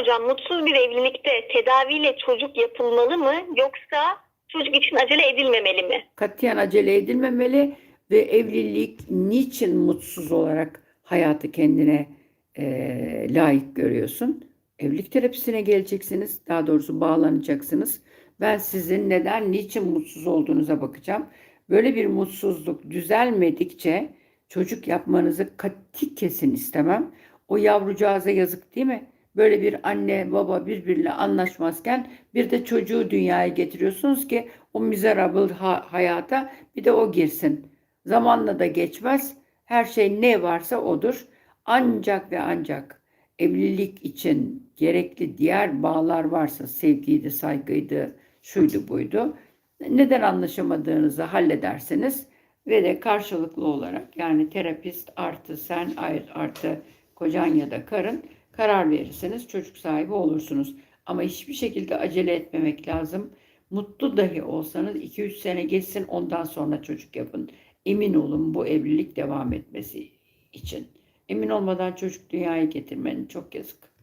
hocam mutsuz bir evlilikte tedaviyle çocuk yapılmalı mı yoksa çocuk için acele edilmemeli mi? Katiyen acele edilmemeli ve evlilik niçin mutsuz olarak hayatı kendine eee, layık görüyorsun? Evlilik terapisine geleceksiniz. Daha doğrusu bağlanacaksınız. Ben sizin neden, niçin mutsuz olduğunuza bakacağım. Böyle bir mutsuzluk düzelmedikçe çocuk yapmanızı kati kesin istemem. O yavrucağıza yazık değil mi? Böyle bir anne baba birbiriyle anlaşmazken bir de çocuğu dünyaya getiriyorsunuz ki o miserable ha- hayata bir de o girsin. Zamanla da geçmez. Her şey ne varsa odur. Ancak ve ancak evlilik için gerekli diğer bağlar varsa sevgiydi, saygıydı, şuydu buydu. Neden anlaşamadığınızı halledersiniz ve de karşılıklı olarak yani terapist artı sen artı kocan ya da karın karar verirsiniz. Çocuk sahibi olursunuz. Ama hiçbir şekilde acele etmemek lazım. Mutlu dahi olsanız 2-3 sene geçsin ondan sonra çocuk yapın. Emin olun bu evlilik devam etmesi için. Emin olmadan çocuk dünyaya getirmenin çok yazık.